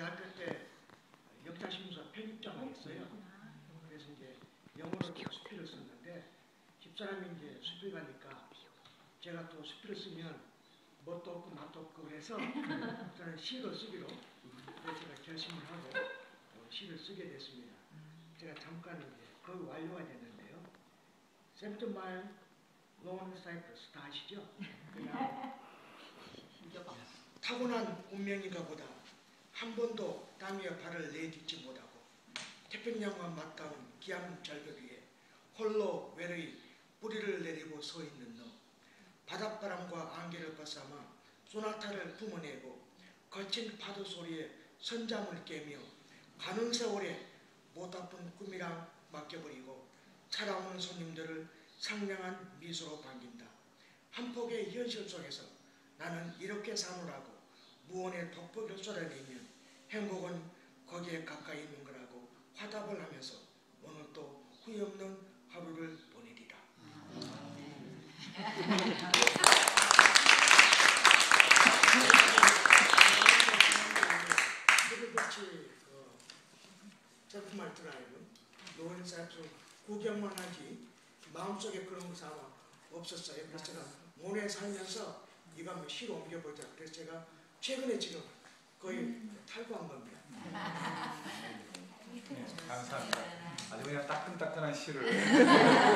대학교 때 역사신문사 편집장을 했어요. 그래서 이제 영어로 수필을 썼는데 집사람이 이제 수필 가니까 제가 또 수필을 쓰면 멋도 없고 맛도 없고 그래서 저는 시를 쓰기로 제가 결심을 하고 어, 시를 쓰게 됐습니다. 제가 잠깐 이제 거의 완료가 됐는데요. 롱 사이프러스 다 아시죠? 그냥 타고난 운명인가 보다 한 번도 땅 위에 발을 내딛지 못하고 태평양과 맞닿은 기암 절벽 위에 홀로 외로이 뿌리를 내리고 서 있는 너 바닷바람과 안개를 벗삼아 소나타를 품어내고 거친 파도 소리에 선잠을 깨며 가는 세월에 못 아픈 꿈이랑 맡겨버리고 찾아오는 손님들을 상냥한 미소로 반긴다. 한 폭의 현실 속에서 나는 이렇게 사노라고 무언의 돋보기를 쏟아내면 행복은 거기에 가까이 있는 거라고 화답을 하면서 오늘 또 후회 없는 하루를 보내리라. 그렇지 그 작품을 드라이브 노인사촌 구경만 하지 마음속에 그런 거 사람 없었어요. 그래서 제가 모네 살면서 이거 한번 시로 옮겨보자. 그래서 제가 최근에 지금 거의 탈구한 겁니다. 네, 감사합니다. 아주 그냥 따끈따끈한 시를 네,